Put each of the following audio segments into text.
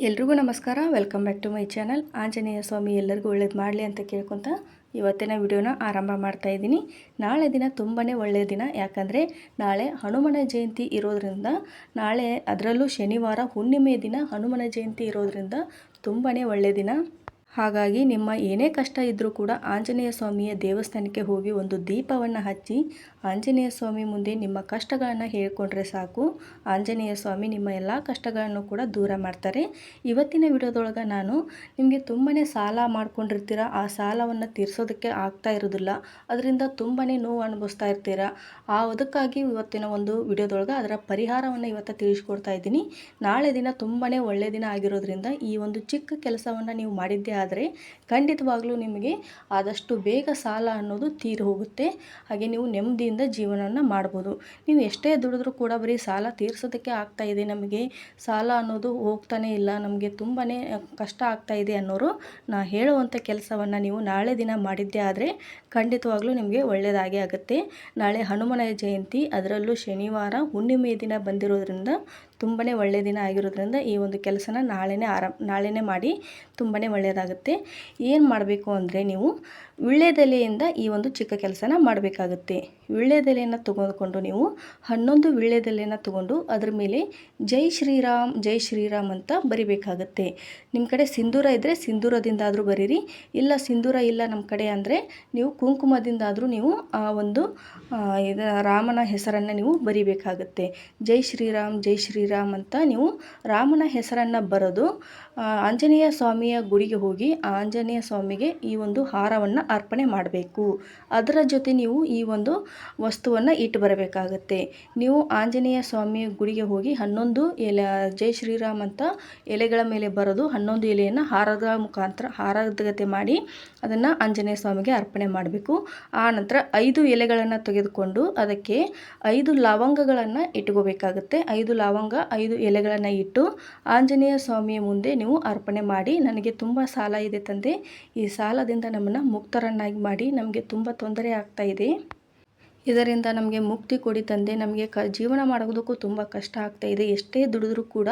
ಎಲ್ರಿಗೂ ನಮಸ್ಕಾರ. Welcome back to my channel Anjaneya Swami ಎಲ್ಲರಿಗೂ ಒಳ್ಳೇದು ಮಾಡಲಿ ಅಂತ ಕೇಳ್ಕೊತ ಇವತ್ತಿನ ವಿಡಿಯೋನ ಆರಂಭ ಮಾಡ್ತಾ ಇದ್ದೀನಿ. ನಾಳೆ ದಿನ ತುಂಬಾ ಒಳ್ಳೆಯ ದಿನ. ಯಾಕಂದರೆ ನಾಳೆ ಹನುಮನ ಜಯಂತಿ ಇರೋದರಿಂದ, ನಾಳೆ ಅದರಲ್ಲೂ ಶನಿವಾರ ಹುಣ್ಣಿಮೆ ದಿನ ಹನುಮನ ಜಯಂತಿ ಇರೋದರಿಂದ ತುಂಬಾ ಒಳ್ಳೆಯ ದಿನ. ಹಾಗಾಗಿ ನಿಮ್ಮ ಏನೇ ಕಷ್ಟ ಇದ್ದರೂ ಕೂಡ ಆಂಜನೇಯ ಸ್ವಾಮಿಯ ದೇವಸ್ಥಾನಕ್ಕೆ ಹೋಗಿ ಒಂದು ದೀಪವನ್ನು ಹಚ್ಚಿ ಆಂಜನೇಯ ಸ್ವಾಮಿ ಮುಂದೆ ನಿಮ್ಮ ಕಷ್ಟಗಳನ್ನು ಹೇಳಿಕೊಂಡ್ರೆ ಸಾಕು. ಆಂಜನೇಯ ಸ್ವಾಮಿ ನಿಮ್ಮ ಎಲ್ಲ ಕಷ್ಟಗಳನ್ನು ಕೂಡ ದೂರ ಮಾಡ್ತಾರೆ. ಇವತ್ತಿನ ವಿಡಿಯೋದೊಳಗೆ ನಾನು ನಿಮಗೆ ತುಂಬಾ ಸಾಲ ಮಾಡ್ಕೊಂಡಿರ್ತೀರ? ಆ ಸಾಲವನ್ನು ತೀರಿಸೋದಕ್ಕೆ ಆಗ್ತಾ ಇರೋದಿಲ್ಲ. ಅದರಿಂದ ತುಂಬಾ ನೋವು ಅನುಭವಿಸ್ತಾ ಇರ್ತೀರ? ಆ ಅದಕ್ಕಾಗಿ ಇವತ್ತಿನ ಒಂದು ವಿಡಿಯೋದೊಳಗೆ ಅದರ ಪರಿಹಾರವನ್ನು ಇವತ್ತು ತಿಳಿಸ್ಕೊಡ್ತಾ ಇದ್ದೀನಿ. ನಾಳೆ ದಿನ ತುಂಬಾ ಒಳ್ಳೆಯ ದಿನ ಆಗಿರೋದ್ರಿಂದ ಈ ಒಂದು ಚಿಕ್ಕ ಕೆಲಸವನ್ನು ನೀವು ಮಾಡಿದ್ದೇ ಆದರೆ ಖಂಡಿತವಾಗ್ಲೂ ನಿಮಗೆ ಆದಷ್ಟು ಬೇಗ ಸಾಲ ಅನ್ನೋದು ತೀರಿ ಹೋಗುತ್ತೆ. ಹಾಗೆ ನೀವು ನೆಮ್ಮದಿಯಿಂದ ಜೀವನವನ್ನು ಮಾಡ್ಬೋದು. ನೀವು ಎಷ್ಟೇ ದುಡಿದ್ರೂ ಕೂಡ ಬರೀ ಸಾಲ ತೀರಿಸೋದಕ್ಕೆ ಆಗ್ತಾ ಇದೆ ನಮಗೆ. ಸಾಲ ಅನ್ನೋದು ಹೋಗ್ತಾನೇ ಇಲ್ಲ. ನಮಗೆ ತುಂಬಾ ಕಷ್ಟ ಆಗ್ತಾ ಇದೆ ಅನ್ನೋರು ನಾ ಹೇಳುವಂಥ ಕೆಲಸವನ್ನು ನೀವು ನಾಳೆ ದಿನ ಮಾಡಿದ್ದೆ ಆದರೆ ಖಂಡಿತವಾಗ್ಲೂ ನಿಮಗೆ ಒಳ್ಳೆಯದಾಗೇ ಆಗುತ್ತೆ. ನಾಳೆ ಹನುಮನ ಜಯಂತಿ, ಅದರಲ್ಲೂ ಶನಿವಾರ ಹುಣ್ಣಿಮೆ ದಿನ ಬಂದಿರೋದ್ರಿಂದ ತುಂಬಾ ಒಳ್ಳೆಯ ದಿನ ಆಗಿರೋದ್ರಿಂದ ಈ ಒಂದು ಕೆಲಸನ ನಾಳೆನೇ ಆರಾಮ್ ನಾಳೆನೇ ಮಾಡಿ ತುಂಬಾ ಒಳ್ಳೆಯದಾಗುತ್ತೆ. ಏನು ಮಾಡಬೇಕು ಅಂದರೆ ನೀವು ವಿಳ್ಳೆದೆಲೆಯಿಂದ ಈ ಒಂದು ಚಿಕ್ಕ ಕೆಲಸನ ಮಾಡಬೇಕಾಗುತ್ತೆ. ವಿಳ್ಳೆದೆಲೆಯನ್ನು ತೊಗೊಂಡುಕೊಂಡು ನೀವು ಹನ್ನೊಂದು ವಿಳ್ಳೆದೆಲೆಯನ್ನು ತಗೊಂಡು ಅದರ ಮೇಲೆ ಜೈ ಶ್ರೀರಾಮ್ ಜೈ ಶ್ರೀರಾಮ್ ಅಂತ ಬರಿಬೇಕಾಗತ್ತೆ. ನಿಮ್ಮ ಕಡೆ ಸಿಂಧೂರ ಇದ್ದರೆ ಸಿಂಧೂರದಿಂದಾದರೂ ಬರೀರಿ. ಇಲ್ಲ ಸಿಂಧೂರ ಇಲ್ಲ ನಮ್ಮ ಕಡೆ ಅಂದರೆ ನೀವು ಕುಂಕುಮದಿಂದಾದರೂ ನೀವು ಆ ಒಂದು ರಾಮನ ಹೆಸರನ್ನು ನೀವು ಬರಿಬೇಕಾಗತ್ತೆ. ಜೈ ಶ್ರೀರಾಮ್ ಜೈ ಶ್ರೀರಾಮ್ ಅಂತ ನೀವು ರಾಮನ ಹೆಸರನ್ನು ಬರೆದು ಆಂಜನೇಯ ಸ್ವಾಮಿಯ ಗುಡಿಗೆ ಹೋಗಿ ಆಂಜನೇಯ ಸ್ವಾಮಿಗೆ ಈ ಒಂದು ಹಾರವನ್ನು ಅರ್ಪಣೆ ಮಾಡಬೇಕು. ಅದರ ಜೊತೆ ನೀವು ಈ ಒಂದು ವಸ್ತುವನ್ನು ಇಟ್ಟು ಬರಬೇಕಾಗತ್ತೆ. ನೀವು ಆಂಜನೇಯ ಸ್ವಾಮಿಯ ಗುಡಿಗೆ ಹೋಗಿ ಹನ್ನೊಂದು ಎಲೆ, ಜೈ ಶ್ರೀರಾಮ್ ಅಂತ ಎಲೆಗಳ ಮೇಲೆ ಬರೆದು ಹನ್ನೊಂದು ಎಲೆಯನ್ನು ಹಾರದ ಮುಖಾಂತರ ಹಾರದಗತೆ ಮಾಡಿ ಅದನ್ನು ಆಂಜನೇಯ ಸ್ವಾಮಿಗೆ ಅರ್ಪಣೆ ಮಾಡಬೇಕು. ಆ ನಂತರ ಐದು ಎಲೆಗಳನ್ನು ತೆಗೆದುಕೊಂಡು ಅದಕ್ಕೆ ಐದು ಲವಂಗಗಳನ್ನು ಇಟ್ಕೋಬೇಕಾಗುತ್ತೆ. ಐದು ಲವಂಗ ಐದು ಎಲೆಗಳನ್ನು ಇಟ್ಟು ಆಂಜನೇಯ ಸ್ವಾಮಿಯ ಮುಂದೆ ನೀವು ಅರ್ಪಣೆ ಮಾಡಿ, ನನಗೆ ತುಂಬ ಸಾಲ ಇದೆ ತಂದೆ. ಈ ಸಾಲದಿಂದ ನಮ್ಮನ್ನು ಮುಕ್ತರನ್ನಾಗಿ ಮಾಡಿ. ನಮಗೆ ತುಂಬ ತೊಂದರೆ ಆಗ್ತಾ ಇದೆ. ಇದರಿಂದ ನಮಗೆ ಮುಕ್ತಿ ಕೊಡಿ ತಂದೆ. ನಮಗೆ ಕ, ಜೀವನ ಮಾಡೋದಕ್ಕೂ ತುಂಬ ಕಷ್ಟ ಆಗ್ತಾ ಇದೆ. ಎಷ್ಟೇ ದುಡಿದ್ರೂ ಕೂಡ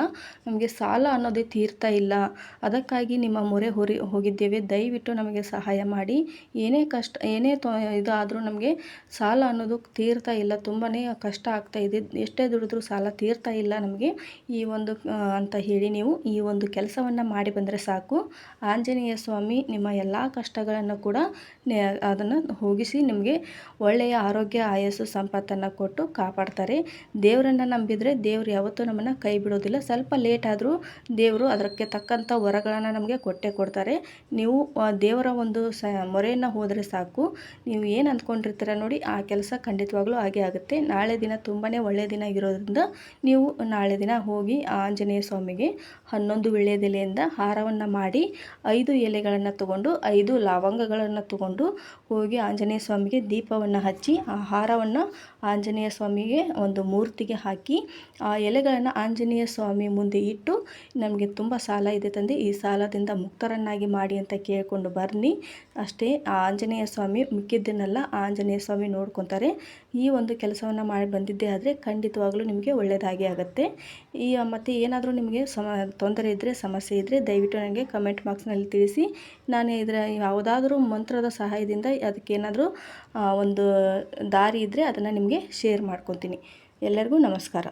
ನಮಗೆ ಸಾಲ ಅನ್ನೋದೇ ತೀರ್ತಾ ಇಲ್ಲ. ಅದಕ್ಕಾಗಿ ನಿಮ್ಮ ಮೊರೆ ಹೊರಿ, ಹೋಗಿದ್ದೇವೆ. ದಯವಿಟ್ಟು ನಮಗೆ ಸಹಾಯ ಮಾಡಿ. ಏನೇ ಕಷ್ಟ, ಏನೇ ತೊ, ಇದಾದರೂ ನಮಗೆ ಸಾಲ ಅನ್ನೋದು ತೀರ್ತಾ ಇಲ್ಲ. ತುಂಬಾ ಕಷ್ಟ ಆಗ್ತಾ ಇದೆ. ಎಷ್ಟೇ ದುಡಿದ್ರೂ ಸಾಲ ತೀರ್ತಾ ಇಲ್ಲ ನಮಗೆ. ಈ ಒಂದು ಅಂತ ಹೇಳಿ ನೀವು ಈ ಒಂದು ಕೆಲಸವನ್ನು ಮಾಡಿ ಬಂದರೆ ಸಾಕು. ಆಂಜನೇಯ ಸ್ವಾಮಿ ನಿಮ್ಮ ಎಲ್ಲ ಕಷ್ಟಗಳನ್ನು ಕೂಡ ಅದನ್ನು ಹೋಗಿಸಿ ನಿಮಗೆ ಒಳ್ಳೆಯ ಆರೋಗ್ಯ ಆಯಸ್ಸು ಸಂಪತ್ತನ್ನು ಕೊಟ್ಟು ಕಾಪಾಡ್ತಾರೆ. ದೇವರನ್ನು ನಂಬಿದರೆ ದೇವರು ಯಾವತ್ತೂ ನಮ್ಮನ್ನು ಕೈ ಬಿಡೋದಿಲ್ಲ. ಸ್ವಲ್ಪ ಲೇಟ್ ಆದರೂ ದೇವರು ಅದಕ್ಕೆ ತಕ್ಕಂಥ ವರಗಳನ್ನು ನಮಗೆ ಕೊಟ್ಟೆ ಕೊಡ್ತಾರೆ. ನೀವು ದೇವರ ಒಂದು ಸ, ಮೊರೆಯನ್ನು ಹೋದರೆ ಸಾಕು. ನೀವು ಏನು ಅಂದ್ಕೊಂಡಿರ್ತೀರ ನೋಡಿ, ಆ ಕೆಲಸ ಖಂಡಿತವಾಗ್ಲೂ ಹಾಗೆ ಆಗುತ್ತೆ. ನಾಳೆ ದಿನ ತುಂಬಾ ಒಳ್ಳೆಯ ದಿನ ಇರೋದ್ರಿಂದ ನೀವು ನಾಳೆ ದಿನ ಹೋಗಿ ಆಂಜನೇಯ ಸ್ವಾಮಿಗೆ ಹನ್ನೊಂದು ವಿಳ್ಯದೆಲೆಯಿಂದ ಹಾರವನ್ನು ಮಾಡಿ, ಐದು ಎಲೆಗಳನ್ನು ತಗೊಂಡು, ಐದು ಲವಂಗಗಳನ್ನು ತಗೊಂಡು ಹೋಗಿ ಆಂಜನೇಯ ಸ್ವಾಮಿಗೆ ದೀಪವನ್ನು ಹಚ್ಚಿ, ಆ ಹಾರವನ್ನು ಆಂಜನೇಯ ಸ್ವಾಮಿಗೆ ಒಂದು ಮೂರ್ತಿಗೆ ಹಾಕಿ, ಆ ಎಲೆಗಳನ್ನು ಆಂಜನೇಯ ಸ್ವಾಮಿ ಮುಂದೆ ಇಟ್ಟು, ನಮಗೆ ತುಂಬ ಸಾಲ ಇದೆ ತಂದೆ, ಈ ಸಾಲದಿಂದ ಮುಕ್ತರನ್ನಾಗಿ ಮಾಡಿ ಅಂತ ಕೇಳಿಕೊಂಡು ಬನ್ನಿ ಅಷ್ಟೇ, ಆ ಆಂಜನೇಯ ಸ್ವಾಮಿ ಮಿಕ್ಕಿದ್ದನ್ನೆಲ್ಲ ಆಂಜನೇಯ ಸ್ವಾಮಿ ನೋಡ್ಕೊತಾರೆ. ಈ ಒಂದು ಕೆಲಸವನ್ನು ಮಾಡಿ ಬಂದಿದ್ದೇ ಆದರೆ ಖಂಡಿತವಾಗಲೂ ನಿಮಗೆ ಒಳ್ಳೆಯದಾಗಿ ಆಗುತ್ತೆ. ಈ, ಮತ್ತು ಏನಾದರೂ ನಿಮಗೆ ಸಮ, ತೊಂದರೆ ಇದ್ದರೆ ಸಮಸ್ಯೆ ಇದ್ದರೆ ದಯವಿಟ್ಟು ನನಗೆ ಕಮೆಂಟ್ ಬಾಕ್ಸ್ನಲ್ಲಿ ತಿಳಿಸಿ. ನಾನು ಇದರ ಯಾವುದಾದ್ರೂ ಮಂತ್ರದ ಸಹಾಯದಿಂದ ಅದಕ್ಕೇನಾದರೂ ಒಂದು ದಾರಿ ಇದ್ದರೆ ಅದನ್ನು ನಿಮಗೆ ಶೇರ್ ಮಾಡ್ಕೊತೀನಿ. ಎಲ್ಲರಿಗೂ ನಮಸ್ಕಾರ.